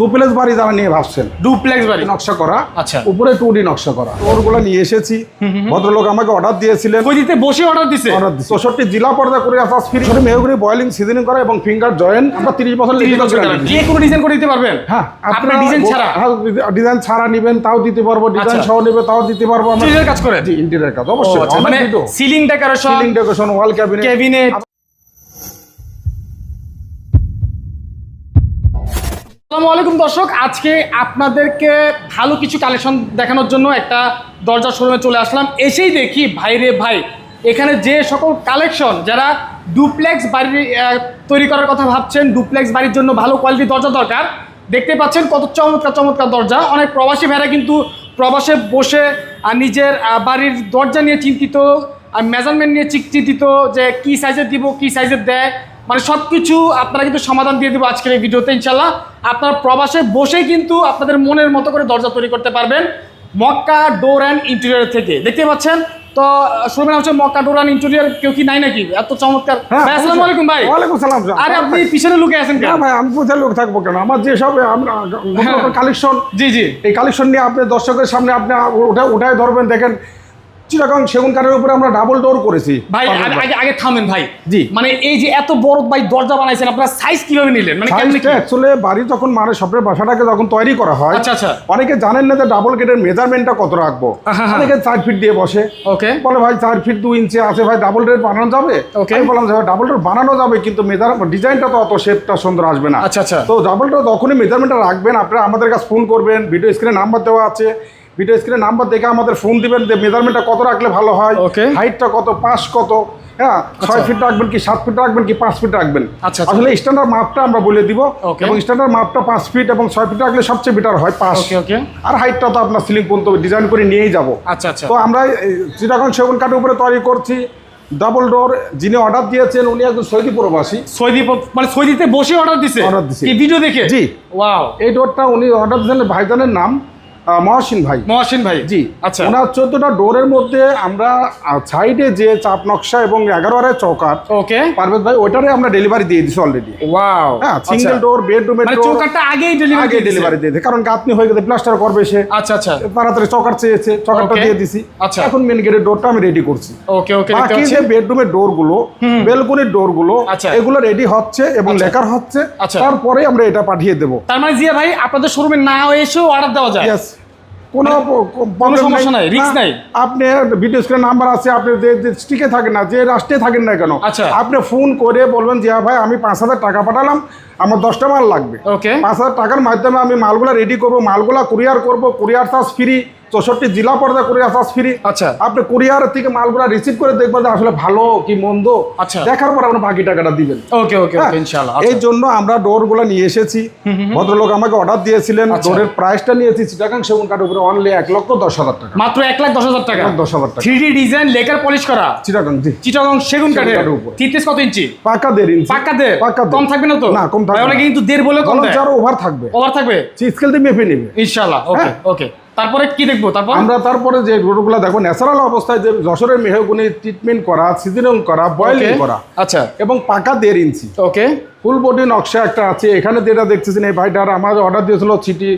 Duplex বাড়ি যারা নিয়ে ভাবছেন ডুপ্লেক্স বাড়ি? নকশা করা আচ্ছা। উপরে টু ডি নকশা করা। ওরগুলো নিয়ে এসেছি। ভদ্রলোক আমাকে অর্ডার দিয়েছিলেন। কই দিতে বসে অর্ডার দিছে? অর্ডার দিচ্ছি চৌষট্টি জেলা পর্দা করে আসা ফ্রি করে মেহগুড়ি বয়লিং সিজনিং করা এবং ফিঙ্গার জয়েন আমরা তিরিশ বছর বছর যে কোনো ডিজাইন করে দিতে পারবেন? হ্যাঁ আপনার ডিজাইন ছাড়া? ডিজাইন ছাড়া নিবেন তাও দিতে পারব ডিজাইন আচ্ছা। সহ নিবে তাও দিতে পারব আমরা। কাজ করেন? জি ইন্টেরিয়র কাজ অবশ্যই। আচ্ছা, মানে ceiling decoration ceiling decoration wall cabinet cabinet আসসালামু আলাইকুম দর্শক আজকে আপনাদেরকে ভালো কিছু কালেকশন দেখানোর জন্য একটা দরজা শোরুমে চলে আসলাম। এসেই দেখি ভাই রে ভাই এখানে যে সকল কালেকশন যারা ডুপ্লেক্স বাড়ি আহ, তৈরি করার কথা ভাবছেন ডুপ্লেক্স বাড়ির জন্য ভালো কোয়ালিটির দরজা দরকার দেখতে পাচ্ছেন কত চমৎকার চমৎকার দরজা। অনেক প্রবাসী ভাইরা কিন্তু প্রবাসে বসে নিজের বাড়ির দরজা নিয়ে চিন্তিত আর মেজারমেন্ট নিয়ে চিন্তিত যে কি সাইজের দিব কি সাইজের দেয়। মানে সব কিছু আপনারা কিন্তু সমাধান দিয়ে দেবো আজকের এই ভিডিওতে ইনশাল্লাহ আপনার প্রবাসে বসেই কিন্তু আপনাদের মনের মতো করে দরজা তৈরি করতে পারবেন মক্কা ডোর অ্যান্ড ইন্টেরিয়ার থেকে। দেখতে পাচ্ছেন? তো শুনবেন হচ্ছে মক্কা ডোর অ্যান্ড ইন্টেরিয়র কেউ কি নাই নাকি? এত চমৎকার। হ্যাঁ, ভাই, আসসালামু আলাইকুম ভাই। ওয়ালাইকুম সালাম আরে আপনি পিছনে লুকে আছেন কেন? ভাই আমি কোথায় লোক থাকব কেন? আমার যে সব আমরা হ্যাঁ। কালেকশন জি জি। এই কালেকশন নিয়ে আপনি দর্শকের সামনে আপনি ওটা ওটাই ধরবেন। দেখেন চিটাগাং সেগুন কাঠের উপরে আমরা ডাবল ডোর করেছি। ভাই আগে আগে থামেন ভাই। জি। মানে এই যে এত বড় ভাই দরজা বানাইছেন আপনারা সাইজ কীভাবে নিলেন? মানে কি? অ্যাকচুয়ালি বাড়ি যখন মানে স্বপ্নের বাসাটাকে যখন তৈরি করা হয় আচ্ছা, আচ্ছা। অনেকে জানেন না যে ডাবল গেটের মেজারমেন্টটা কত রাখব? হ্যাঁ, হ্যাঁ। অনেকে চার ফিট দিয়ে বসে। ওকে বলে ভাই চার ফিট দু ইঞ্চি আছে ভাই ডাবল ডোর বানানো যাবে? Okay. আমি বললাম যে ডাবল ডোর বানানো যাবে কিন্তু মেজার ডিজাইনটা তো অত শেপটা সুন্দর আসবে না। আচ্ছা, আচ্ছা। তো ডাবল ডোর যখনই মেজারমেন্টটা রাখবেন আপনারা আমাদের কাছে ফোন করবেন ভিডিও স্ক্রিনে নাম্বার দেওয়া আছে। ভিডিও স্ক্রিনে নাম্বার দেখে আমাদের ফোন দিবেন যে মেজারমেন্টটা কত রাখলে ভালো হয়. হাইটটা কত পাশ কত হ্যাঁ? ছয় ফিট রাখবেন কি সাত ফিট রাখবেন কি পাঁচ ফিট রাখবেন? আচ্ছা, আচ্ছা। আসলে স্ট্যান্ডার্ড মাপটা আমরা বলে দিব এবং স্ট্যান্ডার্ড মাপটা পাঁচ ফিট এবং ছয় ফিট রাখলে সবচেয়ে বেটার হয় পাঁচ আর হাইটটা তো আপনার সিলিং পর্যন্ত ডিজাইন করে নিয়েই যাব। আচ্ছা আচ্ছা। তো আমরা চিটাগং সেগুন কাঠের উপরে তৈরি করছি ডাবল ডোর যিনি অর্ডার দিয়েছেন উনি একজন সৌদি প্রবাসী। সৌদি মানে সৌদিতে বসে অর্ডার দিছে? Order দিছে। ভিডিও দেখে? জি। ওয়াও এই ডোরটা উনি অর্ডার দিয়েছেন ভাইজানের নাম। মহসিন ভাই। মহাসিন ভাই। জি। আচ্ছা। ওনার চোদ্দটা ডোরের মধ্যে আমরা সাইডে যে চাপ নকশা এবং এগারো আড়াই চৌকাট ওকে। পারভেজ ভাই ওইটারে আমরা ডেলিভারি দিয়ে দিছি অলরেডি ওয়াও হ্যাঁ সিঙ্গেল ডোর বেডরুমের ডোর চৌকাটটা আগেই ডেলিভারি আগে ডেলিভারি দিয়ে দিই কারণ গাঁথনি হয়ে গেছে প্লাস্টার করবে সে। আচ্ছা আচ্ছা। তাড়াতাড়ি চকার চেয়েছে Okay. দিয়ে দিছি। আচ্ছা। এখন মেন গেটের ডোরটা আমি রেডি করছি। ওকে ওকে বাকি যে বেডরুমের বেলকনির ডোরগুলো আচ্ছা। এগুলো রেডি হচ্ছে এবং আচ্ছা। লেখার হচ্ছে। আচ্ছা। তারপরে আমরা এটা পাঠিয়ে দেবো। তার মানে জিয়া ভাই আপনাদের শোরুমে না এসেও অর্ডার দেওয়া যায়? কোনো কোনো সমস্যা নাই, রিস্ক নাই। আপনি ভিডিও স্ক্রিন নাম্বার আছে আপনি যে স্টিকে থাকেন না যে রাষ্ট্রে থাকেন না কেন আচ্ছা। আপনি ফোন করে বলবেন যে হ্যাঁ ভাই আমি পাঁচ হাজার টাকা পাঠালাম আমার দশটা মাল লাগবে। ওকে পাঁচ হাজার টাকার মাধ্যমে আমি মালগুলা রেডি করব মালগুলা কুরিয়ার করব কুরিয়ার চার্জ ফ্রি চৌষট্টি জেলা পর্যায়ে কুরিয়ার চার্জ ফ্রি আচ্ছা। আপনি কুরিয়ার থেকে মালগুলা রিসিভ করে দেখবেন যে আসলে ভালো কি মন্দ। আচ্ছা। দেখার পর আপনি বাকি টাকাটা দিবেন। ওকে ওকে হ্যাঁ, ইনশাআল্লাহ। এই জন্য আমরা ডোরগুলো নিয়ে এসেছি। ভদ্রলোক আমাকে অর্ডার দিয়েছিলেন। আচ্ছা। ডোরের প্রাইসটা নিয়েছি চিটাগাং সেগুন কাঠ উপরে অনলি এক লক্ষ দশ হাজার টাকা। মাত্র এক লাখ দশ হাজার টাকা? দশ হাজার টাকা। Three D design lacquer polish করা? চিটাগাং জি। চিটাগং সেগুন কাঠের? উপর। থিকনেস কত ইঞ্চি? পাকা দেড় ইঞ্চি। পাক্কা দের পাক্কা দের। কম থাকবে না তো? না, কম থাকবে ভাই, অনেকে না। কিন্তু দের বলে কম দেয়। ওভার থাকবে। ওভার থাকবে? স্কেল দিয়ে মেপে নেবে। ইনশাআল্লাহ ওকে হ্যাঁ। ওকে তারপরে কি দেখব? তারপর? আমরা তারপরে যে দেখো ন্যাচারাল অবস্থায় যে যশোরের মেহগুনি ট্রিটমেন্ট করা সিজনিং করা বয়েলিং করা আচ্ছা। এবং পাকা দেড় ইঞ্চি। ওকে ফুল বডি নকশা একটা আছে এখানে যেটা দেখতেছেন এই ভাইটার আমার অর্ডার দিয়েছিল সিটি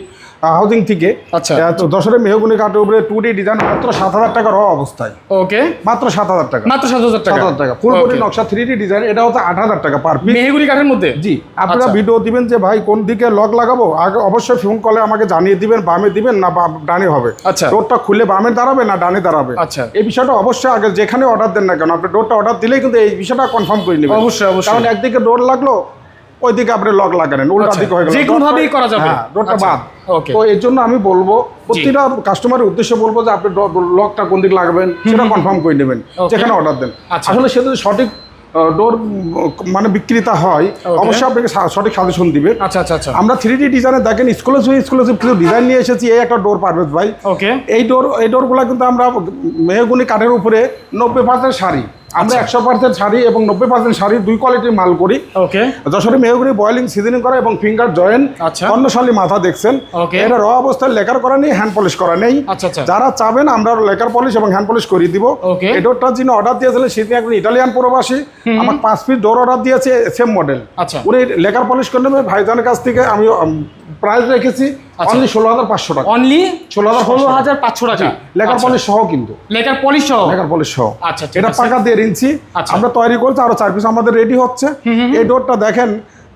হাউজিং থেকে। আচ্ছা। আহ, দশরের মেহগুনি কাঠের উপরে টু ডি ডিজাইন মাত্র সাত হাজার টাকা র অবস্থায়। ওকে মাত্র সাত হাজার টাকা। মাত্র সাত হাজার সাত টাকা। হাজার টাকা। ফুল বডি নকশা থ্রি ডি ডিজাইন এটা হচ্ছে আট হাজার টাকা পার পিস মেহগুড়ি কাঠের মধ্যে? জি। আপনারা আচ্ছা। ভিডিও দিবেন যে ভাই কোন দিকে লক লাগাবো? আগে অবশ্যই ফোন কলে আমাকে জানিয়ে দিবেন বামে দিবেন না ডানে হবে। আচ্ছা। ডোরটা খুলে বামে দাঁড়াবে না ডানে দাঁড়াবে? আচ্ছা। এই বিষয়টা অবশ্যই আগে যেখানে অর্ডার দেন না কেন আপনি ডোরটা অর্ডার দিলেই কিন্তু এই বিষয়টা কনফার্ম করে নেবেন। অবশ্যই, অবশ্যই। কারণ একদিকে ডোর লাগল ওইদিকে আপনি লক লাগালেন উল্টা আচ্ছা, দিকে হয়ে গেল। যে কোনোভাবেই করা যাবে। হ্যাঁ ডোরটা আচ্ছা, বাদ. তো এর জন্য আমি বলব প্রতিটা কাস্টমারের উদ্দেশ্যে বলব যে আপনি লকটা কোন দিকে লাগাবেন সেটা কনফার্ম করে নেবেন যেখানে অর্ডার দেন। আচ্ছা। আসলে সে যদি সঠিক ডোর মানে বিক্রেতা হয়. অবশ্যই আপনাকে সঠিক সাজেশন দিবে। আচ্ছা আচ্ছা আচ্ছা। আমরা থ্রি ডি ডিজাইনে দেখেন এক্সক্লুসিভ এক্সক্লুসিভ কিছু ডিজাইন নিয়ে এসেছি এই একটা ডোর পারভেজ ভাই। ওকে এই ডোর এই ডোরগুলো কিন্তু আমরা মেহগুনি কাঠের উপরে নব্বই পার্সেন্ট শাড়ি। আমরা আচ্ছা। একশো পার্সেন্ট শাড়ি এবং নব্বই পার্সেন্ট শাড়ি দুই কোয়ালিটির মাল করি ওকে যশোরে মেহগুনি বয়েলিং সিজনিং করা এবং ফিঙ্গার জয়েন আচ্ছা। অন্নশালী মাথা দেখছেন এটা র অবস্থায় লেকার করা নেই হ্যান্ড পলিশ করা নেই আচ্ছা, আচ্ছা। যারা চাবেন আমরা লেকার পলিশ এবং হ্যান্ড পলিশ করিয়ে দিব. এই যিনি অর্ডার দিয়েছিলেন সেদিন একজন ইটালিয়ান প্রবাসী আমার পাঁচ পিস ডোর অর্ডার দিয়েছে সেম মডেল। উনি লেকার পলিশ করে নেবে ভাইজানের কাছ থেকে আমি প্রাইস রেখেছি আচ্ছা। অনলি ষোলো হাজার পাঁচশো টাকা। অনলি 16,500 ষোলো হাজার পাঁচশো টাকা। লেখার আচ্ছা। পলিশ সহ কিন্তু। লেখার পলিশ সহ? লেখার পলিশ সহ। আচ্ছা, এটা। পাকা দেড় ইঞ্চি আচ্ছা। আমরা তৈরি করছি আরও চার পিস আমাদের রেডি হচ্ছে। এই ডোরটা দেখেন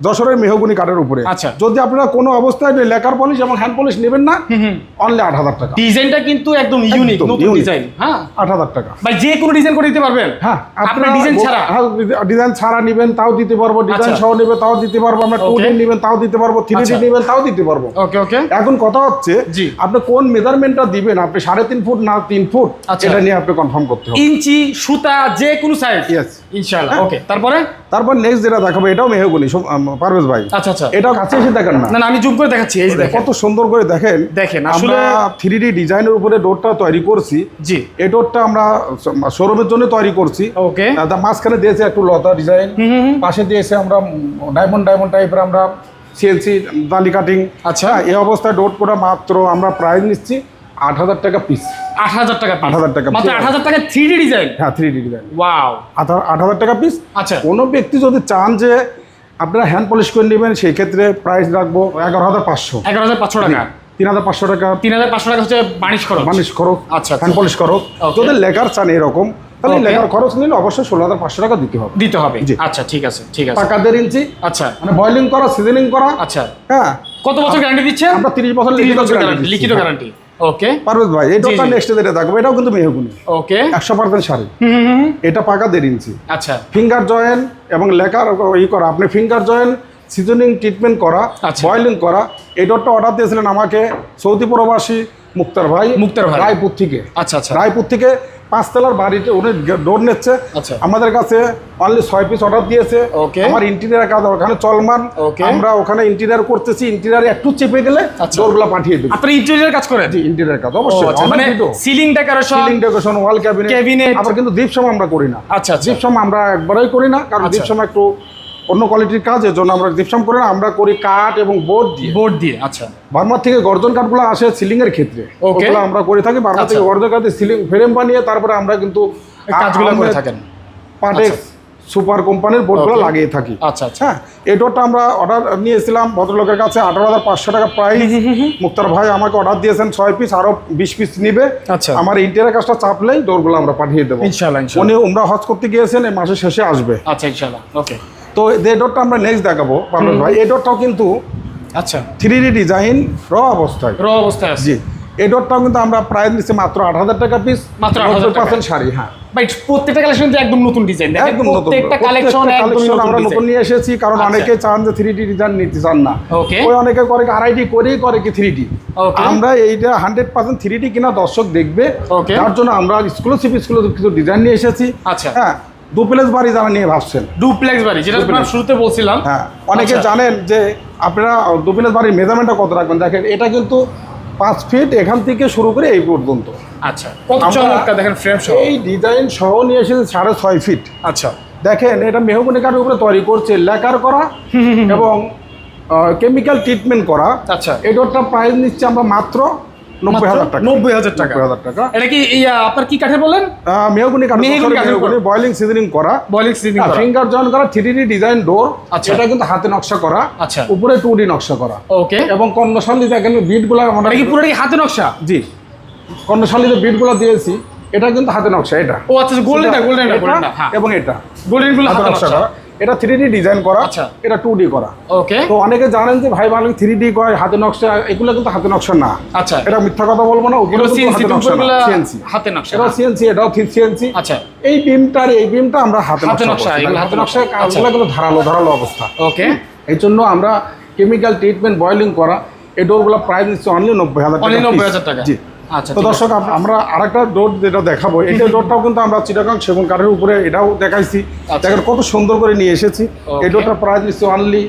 যশোরের মেহগুনি কাঠের উপরে। আচ্ছা। যদি আপনারা কোনো অবস্থায় লেকার পলিশ এবং হ্যান্ড পলিশ নেবেন না অনলি আট হাজার টাকা। ডিজাইনটা কিন্তু একদম ইউনিক নতুন ডিজাইন হ্যাঁ। আট হাজার টাকা। ভাই যে কোনো ডিজাইন করে দিতে পারবেন। হ্যাঁ আপনার ডিজাইন ছাড়া। হ্যাঁ ডিজাইন ছাড়া নেবেন তাও দিতে পারব। ডিজাইন আচ্ছা। সহ নেবে তাও দিতে পারব। আমরা টু ডি নেবেন তাও দিতে পারব। থ্রি ডি আচ্ছা। নেবেন তাও দিতে পারব। ওকে ওকে এখন কথা হচ্ছে। আপনি কোন মেজারমেন্টটা দিবেন? আপনি সাড়ে তিন ফুট না তিন ফুট? আচ্ছা। এটা নিয়ে আপনি কনফার্ম করতে হবে। ইঞ্চি সুতা যে কোনো সাইজ. ইনশাআল্লাহ। হ্যাঁ। ওকে তারপরে? তারপর নেক্সট যেটা দেখাবো এটাও মেহগুনি পারভেজ ভাই। আচ্ছা আচ্ছা। এটাও কাছে এসে দেখেন না। না আমি জুম করে দেখাচ্ছি এই দেখেন। কত সুন্দর করে দেখেন। দেখেন, আসলে- থ্রি ডি ডিজাইনের উপরে ডোরটা তৈরি করছি। জি। এই ডোরটা আমরা শোরুমের জন্য তৈরি করছি। ওকে। মাঝখানে দিয়েছে একটু লতা ডিজাইন। পাশে দিয়েছে আমরা ডায়মন্ড ডায়মন্ড টাইপের আমরা সিএনসি দালি কাটিং আচ্ছা। এই অবস্থায় ডোট করে মাত্র আমরা প্রাইস নিচ্ছি আট হাজার টাকা পিস আট হাজার টাকা piece। 8,000 টাকা মাত্র আট হাজার টাকা থ্রি ডি ডিজাইন হ্যাঁ থ্রি ডি ডিজাইন ওয়াও আট আট হাজার টাকা পিস আচ্ছা। কোনো ব্যক্তি যদি চান যে আপনারা হ্যান্ড পলিশ করে নেবেন সেই ক্ষেত্রে প্রাইস রাখব এগারো হাজার পাঁচশো। এগারো হাজার পাঁচশো টাকা? তিন হাজার পাঁচশো টাকা। তিন হাজার পাঁচশো টাকা হচ্ছে বানিশ খরচ? মানিশ খরচ আচ্ছা, আচ্ছা। হ্যান্ড পলিশ খরচ. যদি লেখার চান এরকম তাহলে লেখার খরচ নিলে অবশ্যই ষোলো হাজার পাঁচশো টাকা দিতে হবে। দিতে হবে। আচ্ছা ঠিক আছে ঠিক আছে। টাকা দেড় ইঞ্চি আচ্ছা। মানে বয়লিং করা সিজনিং করা আচ্ছা। হ্যাঁ। কত বছর গ্যারান্টি দিচ্ছেন? আমরা তিরিশ বছর লিখিত গ্যারান্টি লিখিত গ্যারান্টি ওকে পারভেজ ভাই নেক্সট যেটা এটাও কিন্তু মেহগুনি। ওকে একশো পার্সেন্ট শাড়ি। এটা পাকা দেড় ইঞ্চি। আচ্ছা। ফিঙ্গার জয়েন এবং লেখার ই করা। আপনি ফিঙ্গার জয়েন সিজনিং ট্রিটমেন্ট করা আচ্ছা। বয়লিং করা। অর্ডার দিয়েছিলেন আমাকে সৌদি প্রবাসী মুক্তার ভাই মুক্তার ভাই। রায়পুর থেকে। আচ্ছা আচ্ছা। রায়পুর থেকে পাঁচতলার বাড়িতে উনি ডোর নিচ্ছে। আচ্ছা। আমাদের কাছে অনলি ছয় পিস অর্ডার দিয়েছে। আমার ইন্টিরিয়ার কাজ ওখানে চলমান. আমরা ওখানে ইন্টিরিয়ার করতেছি ইন্টিরিয়ার একটু চেপে গেলে আচ্ছা। ডোরগুলো পাঠিয়ে দেবো। আপনার ইন্টিরিয়ার কাজ করে জি ইন্টিরিয়ার কাজ অবশ্যই। আচ্ছা, মানে ceiling decoration ceiling decoration wall cabinet cabinet আবার কিন্তু দীপসম আমরা করি না। আচ্ছা দীপসম আমরা একবারই করি না কারণ দীপসম একটু অন্য কোয়ালিটির কাজ এর জন্য আমরা জিপসাম করি না আমরা করি কাঠ এবং বোর্ড দিয়ে। বোর্ড দিয়ে আচ্ছা। বার্মার থেকে গর্জন কাঠগুলো আসে সিলিং এর ক্ষেত্রে. ওগুলো আমরা করে থাকি বার্মা আচ্ছা। থেকে গর্জন কাঠে সিলিং ফ্রেম বানিয়ে তারপরে আমরা কিন্তু কাজগুলো করে থাকেন। পাটেক্স সুপার কোম্পানির বোর্ডগুলো লাগিয়ে থাকি। আচ্ছা আচ্ছা। হ্যাঁ এই ডোরটা আমরা অর্ডার নিয়েছিলাম ভদ্রলোকের কাছে আঠারো হাজার পাঁচশো টাকা প্রাইস মুক্তার ভাই আমাকে অর্ডার দিয়েছেন ছয় পিস আরও বিশ পিস নিবে। আচ্ছা। আমার ইন্টেরিয়ার কাজটা চাপলেই ডোরগুলো আমরা পাঠিয়ে দেবো। ইনশাআল্লাহ উনি উমরা হজ করতে গিয়েছেন এই মাসের শেষে আসবে। আচ্ছা ইনশাআল্লাহ। ওকে তো এই ডোরটা আমরা নেক্সট দেখাবো পারভেজ ভাই এই ডোরটাও কিন্তু আচ্ছা। থ্রি ডি ডিজাইন র অবস্থায়। র অবস্থায় আছে। জি এই ডোরটাও কিন্তু আমরা প্রাইস নিচ্ছি মাত্র আট হাজার টাকা পিস মাত্র 8,000 টাকা। পার্সেন্ট শাড়ি হ্যাঁ। ভাই প্রত্যেকটা কালেকশন যে একদম নতুন ডিজাইন একদম প্রত্যেকটা কালেকশন একদম আমরা নতুন নিয়ে এসেছি কারণ আচ্ছা। অনেকে চান যে থ্রি ডি ডিজাইন নিতে চান না। Okay. ওই অনেকে করে আড়াই ডি করেই করে কি থ্রি ডি আমরা এইটা হান্ড্রেড পার্সেন্ট থ্রি ডি কিনা দর্শক দেখবে। তার জন্য আমরা এক্সক্লুসিভ এক্সক্লুসিভ কিছু ডিজাইন নিয়ে এসেছি। আচ্ছা। হ্যাঁ দু প্লেস বাড়ি যারা নিয়ে ভাবছেন। ডুপ্লেক্স বাড়ি যেটা আপনার শুরুতে বলছিলাম। হ্যাঁ অনেকে আচ্ছা। জানেন যে আপনারা দুপিনের বাড়ির মেজারমেন্টটা কত রাখবেন? দেখেন এটা কিন্তু পাঁচ ফিট এখান থেকে শুরু করে এই পর্যন্ত। আচ্ছা কত চমৎকার দেখেন ফ্রেম সহ। এই ডিজাইন সহ নিয়ে এসেছে সাড়ে ছয় ফিট আচ্ছা। দেখেন এটা মেহগুনি কাঠের উপরে তৈরি করছে লেকার করা এবং কেমিক্যাল ট্রিটমেন্ট করা। আচ্ছা। প্রাইস নিচ্ছে আমরা মাত্র নব্বই হাজার টাকা। নব্বই হাজার টাকা। হাজার টাকা। এটা কি আপনার কি কাঠে বলেন? মেহগুনি কাঠ মেহগনি কাঠের উপর। মেহগুনি বয়লিং সিজনিং করা বয়লিং সিজিং ফিঙ্গার জয়েন করা থ্রি ডি ডিজাইন ডোর আচ্ছা। এটা কিন্তু হাতে নকশা করা। আচ্ছা। উপরে টু ডি নকশা করা। ওকে এবং কর্ণশালী দেখেন বিটগুলো আমরা কি পুরোটা হাতে নকশা? জি। কর্ণশালীতে বিটগুলো দিয়েছি এটা কিন্তু হাতে নকশা এটা। ও আচ্ছা গোল্ডেনটা গোল্ডেনটা হ্যাঁ। এবং এটা। গোল্ডেনগুলো হাতে নকশা। করা। এটা থ্রি ডি ডিজাইন করা আচ্ছা। এটা টু ডি করা। ওকে তো অনেকে জানেন যে ভাই ভালো থ্রি ডি করে হাতে নকশা এগুলো কিন্তু হাতে নকশা না। আচ্ছা। এটা মিথ্যা কথা বলব না ওগুলো সিএনসি হাতে নকশা উপরগুলো সিএনসি হাতে নকশা এটাও সিএনসি এটাও সিএনসি আচ্ছা। এই বিমটার এই বিমটা আমরা হাতে হাতে নকশা এগুলো হাতে হাতে নকশা। কাজগুলো কিন্তু ধারালো ধারালো অবস্থা। ওকে এই জন্য আমরা কেমিক্যাল ট্রিটমেন্ট বয়লিং করা এই ডোরগুলো প্রাইস নিচ্ছে অনলি নব্বই হাজার অনলি টাকা নব্বই হাজার টাকা। জি। আচ্ছা তো দর্শক আমরা আরেকটা ডোর যেটা দেখাবো এই ডোরটাও কিন্তু আমরা চিটাগাং সেগুন কাঠের উপরে এটাও দেখাইছি। আচ্ছা। দেখেন কত সুন্দর করে নিয়ে এসেছি। এই ডোরটার প্রাইস নিচ্ছে অনলি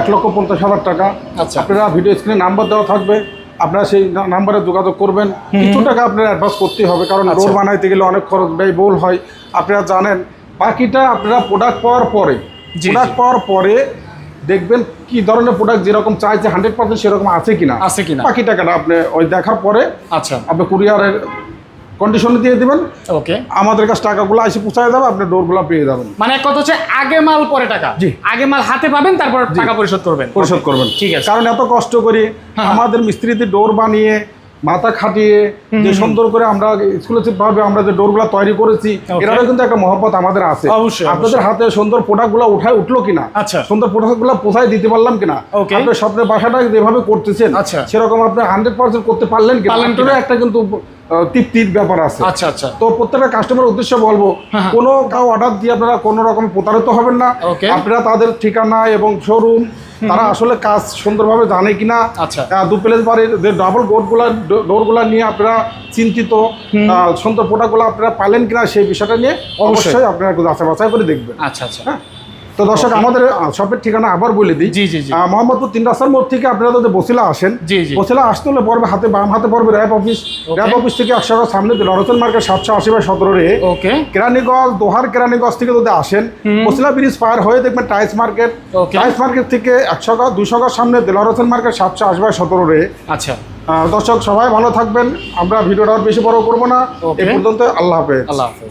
এক লক্ষ পঞ্চাশ হাজার টাকা। আচ্ছা। আপনারা ভিডিও স্ক্রিনে নাম্বার দেওয়া থাকবে। আপনারা সেই নাম্বারে যোগাযোগ করবেন। কিছু টাকা আপনার অ্যাডভান্স করতেই হবে কারণ আচ্ছা। ডোর বানাইতে গেলে অনেক খরচ ব্যয়বহুল হয়। আপনারা জানেন বাকিটা আপনারা প্রোডাক্ট পাওয়ার পরে প্রোডাক্ট পাওয়ার পরে দেখবেন কি ধরনের প্রোডাক্ট যেরকম চাইছে হান্ড্রেড পার্সেন্ট সেরকম আছে কিনা। আছে কিনা। বাকি টাকাটা আপনি ওই দেখার পরে আচ্ছা। আপনি কুরিয়ারের কন্ডিশনে দিয়ে দিবেন। ওকে। আমাদের কাছে টাকাগুলো এসে পৌঁছায় যাবে আপনি ডোরগুলো পেয়ে যাবেন। মানে এক কথা হচ্ছে আগে মাল পরে টাকা। জি। আগে মাল হাতে পাবেন তারপর টাকা পরিশোধ করবেন। পরিশোধ করবেন। ঠিক আছে। কারণ এত কষ্ট করি হ্যাঁ। আমাদের মিস্ত্রিতে ডোর বানিয়ে মাথা খাটিয়ে যে সুন্দর করে আমরা এক্সক্লুসিভ ভাবে আমরা যে ডোরগুলো তৈরি করেছি Okay. কিন্তু একটা মহব্বত আমাদের আছে আপনাদের হাতে সুন্দর প্রোডাক্টগুলো উঠায় উঠল কিনা আচ্ছা। সুন্দর প্রোডাক্টগুলো পোষায় দিতে পারলাম কিনা. আপনার স্বপ্নের বাসাটা যেভাবে করতেছেন আচ্ছা। সেরকম আপনি হান্ড্রেড পার্সেন্ট করতে পারলেন কিনা একটা কিন্তু তৃপ্তির ব্যাপার আছে। আচ্ছা আচ্ছা। তো প্রত্যেকটা কাস্টমার উদ্দেশ্যে বলব হ্যাঁ, হ্যাঁ। কোনো কাউ অর্ডার দিয়ে আপনারা কোনো রকম প্রতারিত হবেন না। আপনারা তাদের ঠিকানা এবং শোরুম তারা আসলে কাজ সুন্দরভাবে জানে কিনা। আচ্ছা। দু প্লেস বাড়ির যে ডাবল ডোরগুলা ডোরগুলা নিয়ে আপনারা চিন্তিত সুন্দর প্রোডাক্টগুলো আপনারা পালেন কিনা সেই বিষয়টা নিয়ে অবশ্যই। আপনারা একটু যাচাই বাছাই করে দেখবেন। আচ্ছা আচ্ছা। হ্যাঁ? তো দর্শক আমাদের শপের ঠিকানা আবার বলে দিই। জি, জি, জি। মোহাম্মদপুর তিন রাস্তার মোড় থেকে আপনারা যদি বসিলা আসেন জি, জি। বসিলা আসতে হলে পড়বে হাতে বাম হাতে পড়বে র্যাব অফিস। র্যাব অফিস থেকে একশো সামনে রতন মার্কেট সাতশো আশি বাই সতেরো রে। ওকে কেরানীগঞ্জ দোহার কেরানীগঞ্জ থেকে যদি আসেন বসিলা ব্রিজ পার হয়ে দেখবেন টাইস মার্কেট। টাইস মার্কেট থেকে একশো গজ দুশো গজ সামনে দেলারতন মার্কেট সাতশো আশি বাই সতেরো রে। আচ্ছা। দর্শক সবাই ভালো থাকবেন। আমরা ভিডিওটা আর বেশি বড় করব না. এই পর্যন্ত আল্লাহ হাফেজ। আল্লাহ হাফেজ।